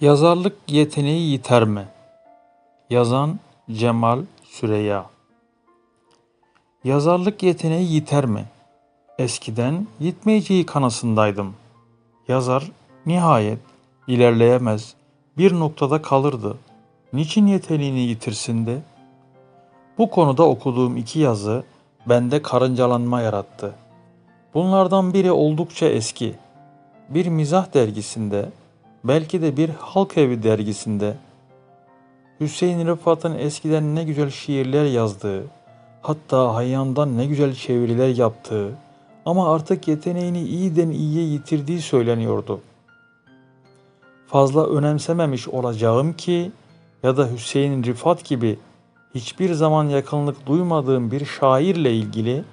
Yazarlık yeteneği yiter mi? Yazan Cemal Süreya Yazarlık yeteneği yiter mi? Eskiden yitmeyeceği kanısındaydım. Yazar nihayet ilerleyemez, bir noktada kalırdı. Niçin yeteneğini yitirsin de? Bu konuda okuduğum iki yazı bende karıncalanma yarattı. Bunlardan biri oldukça eski. Bir mizah dergisinde, belki de bir halk evi dergisinde Hüseyin Rıfat'ın eskiden ne güzel şiirler yazdığı, hatta Hayyan'dan ne güzel çeviriler yaptığı ama artık yeteneğini iyiden iyiye yitirdiği söyleniyordu. Fazla önemsememiş olacağım ki ya da Hüseyin Rıfat gibi hiçbir zaman yakınlık duymadığım bir şairle ilgili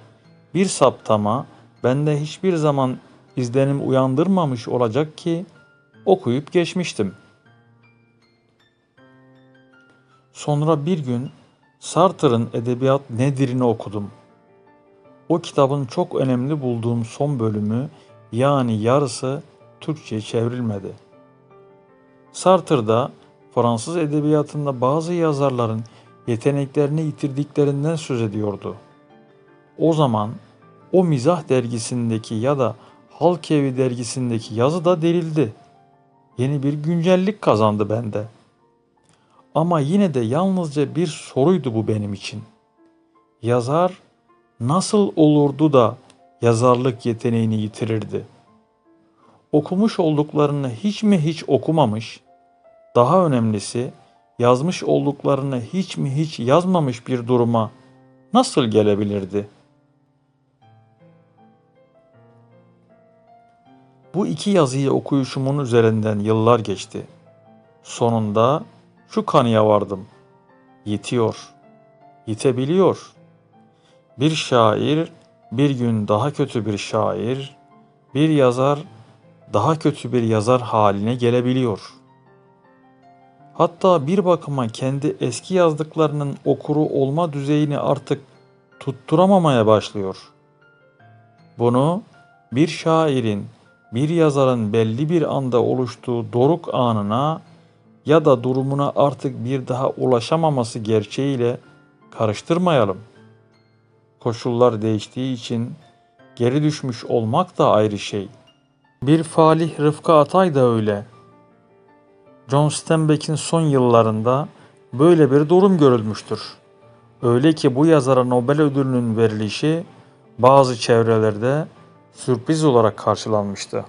bir saptama bende hiçbir zaman izlenim uyandırmamış olacak ki okuyup geçmiştim. Sonra bir gün Sartre'ın Edebiyat Nedir'ini okudum. O kitabın çok önemli bulduğum son bölümü yani yarısı Türkçe çevrilmedi. Sartre'da Fransız edebiyatında bazı yazarların yeteneklerini yitirdiklerinden söz ediyordu. O zaman o mizah dergisindeki ya da Halk Evi dergisindeki yazı da derildi. Yeni bir güncellik kazandı bende. Ama yine de yalnızca bir soruydu bu benim için. Yazar nasıl olurdu da yazarlık yeteneğini yitirirdi? Okumuş olduklarını hiç mi hiç okumamış, daha önemlisi yazmış olduklarını hiç mi hiç yazmamış bir duruma nasıl gelebilirdi? Bu iki yazıyı okuyuşumun üzerinden yıllar geçti. Sonunda şu kanıya vardım. Yetiyor. Yitebiliyor. Bir şair bir gün daha kötü bir şair, bir yazar daha kötü bir yazar haline gelebiliyor. Hatta bir bakıma kendi eski yazdıklarının okuru olma düzeyini artık tutturamamaya başlıyor. Bunu bir şairin, bir yazarın belli bir anda oluştuğu doruk anına ya da durumuna artık bir daha ulaşamaması gerçeğiyle karıştırmayalım. Koşullar değiştiği için geri düşmüş olmak da ayrı şey. Bir Falih Rıfkı Atay da öyle. John Steinbeck'in son yıllarında böyle bir durum görülmüştür. Öyle ki bu yazara Nobel ödülünün verilişi bazı çevrelerde sürpriz olarak karşılanmıştı.